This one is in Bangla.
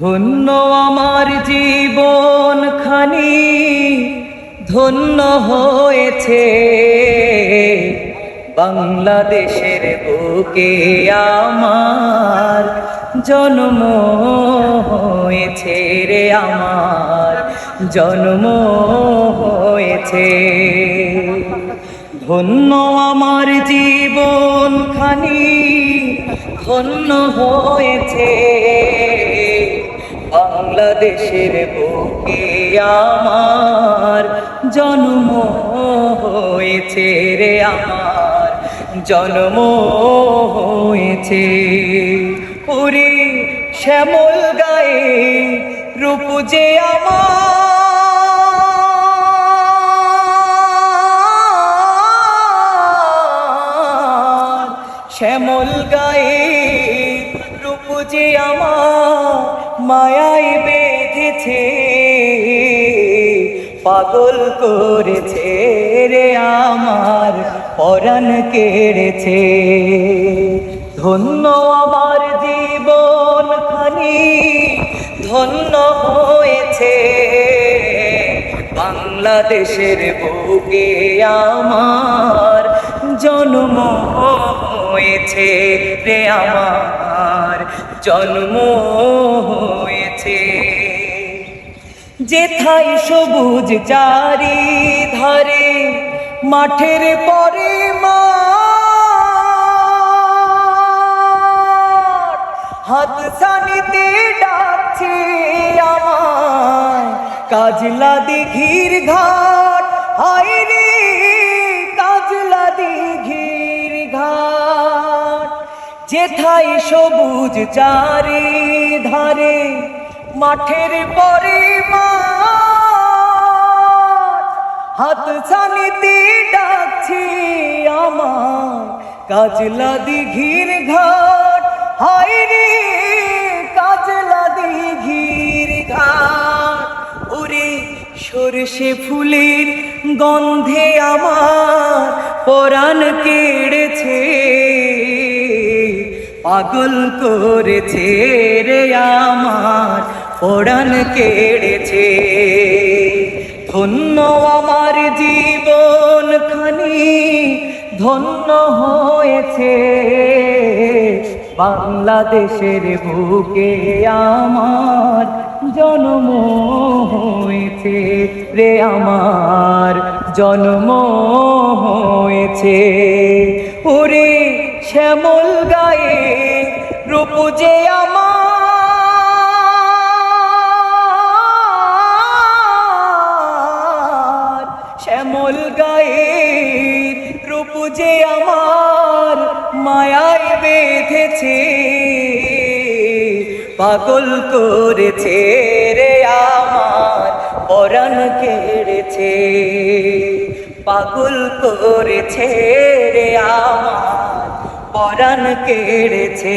ধন্য আমার জীবন খানি, ধন্য হয়েছে। বাংলাদেশের বুকে আমার জন্ম হয়েছে রে আমার, জন্ম হয়েছে। ধন্য আমার জীবন খানি, ধন্য হয়েছে। বাংলাদেশের বুকে আমার জন্ম হয়েছে রে আমার, জন্ম হয়েছে। ওরে শ্যামল গায়ে রূপ যে আমার, শ্যামল গায়ে রূপ যে আমার মায়ায় বেঁধেছে, পাগল করেছে রে আমার, পরাণ কেড়েছে। ধন্য আমার জীবন খানি, ধন্য হয়েছে। বাংলাদেশের বুকে আমার জন্ম হয়েছে রে আমার, জন্ম যেথায় সবুজ চারি ধারে, মাঠের পরে হাত সানিতে ডাকছে আমায়, কাজলা দিঘির ঘাট। হাই রে কাজলা দিঘির ঘাট। যেথায় সবুজ চারি ধারে মাঠের পরে হাত ছানিতে ডাকছি আমার কাজলা দিঘির ঘাট। হাই রে, কাজলা দিঘির ঘাট। ওরে সরষে ফুলের গন্ধে আমার পরাণ কেড়েছে। পাগল করেছে রে আমার। পরাণ কেড়েছে। ধন্য আমার জীবন খানি, ধন্য হয়েছে। বাংলাদেশের বুকে আমার জন্ম হয়েছে রে আমার, জন্ম হয়েছে। ওরে শ্যামল গায়ে রূপ যে আমার শ্যামল গায়ে রূপ যে আমার মায়ায় বেঁধেছে, পাগল করেছে রে আমার, পরাণ কেড়েছে। পাগল করেছে রে আমার, পরাণ কেড়েছে।